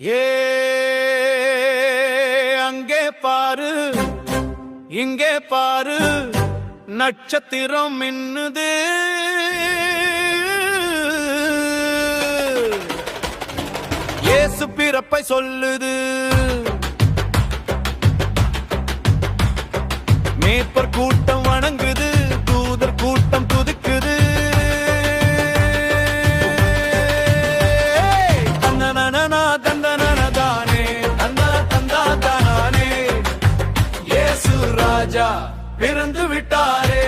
ஏ அங்கே பாரு இங்கே பாரு நட்சத்திரம் மின்னுது. ஏசு பிறப்பை சொல்லுது. மேப்பர் கூட்டம் வணங்குது தூதர் கூட்டம் துதிக்குது தந்தனனனா, பிறந்து விட்டாரே.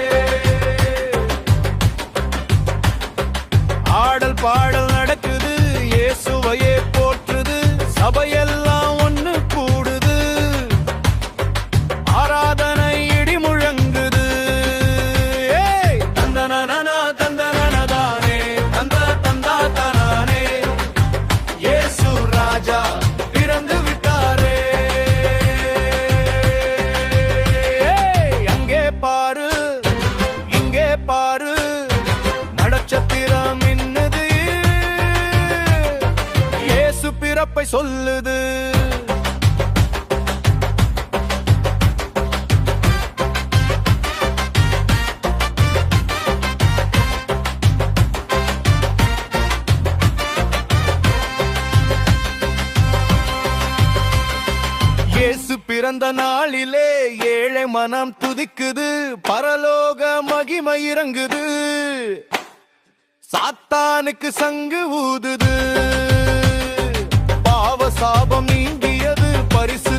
ஆடல் பாடல் நடக்குது இயேசுவையே பிறப்பை சொல்லுது. இயேசு பிறந்த நாளிலே ஏழை மனம் துதிக்குது. பரலோக மகிமை இறங்குது. சாத்தானுக்கு சங்கு ஊதுது. பாவ சாபம் நீங்கியது பரிசு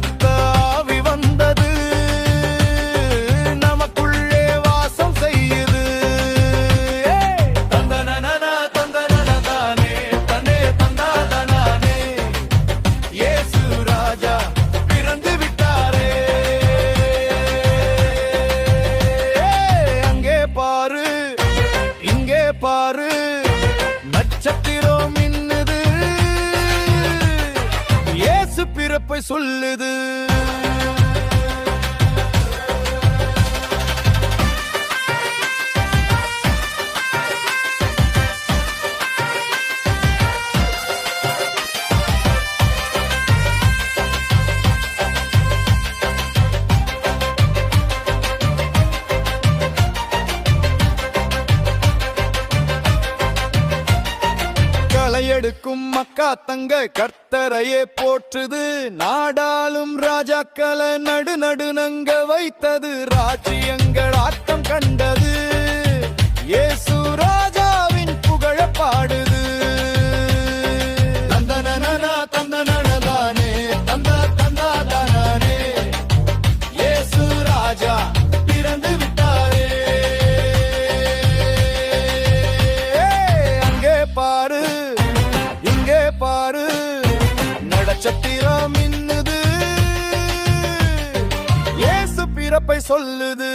சொல்லுது. எடுக்கும் மக்கா தங்க கர்த்தரையே போற்றுது. நாடாளும் ராஜாக்களை நடு நடுநங்க வைத்தது. ராஜ்யங்கள் ஆட்டம் கண்டது. ஏசு இயேசு சொல்லுது.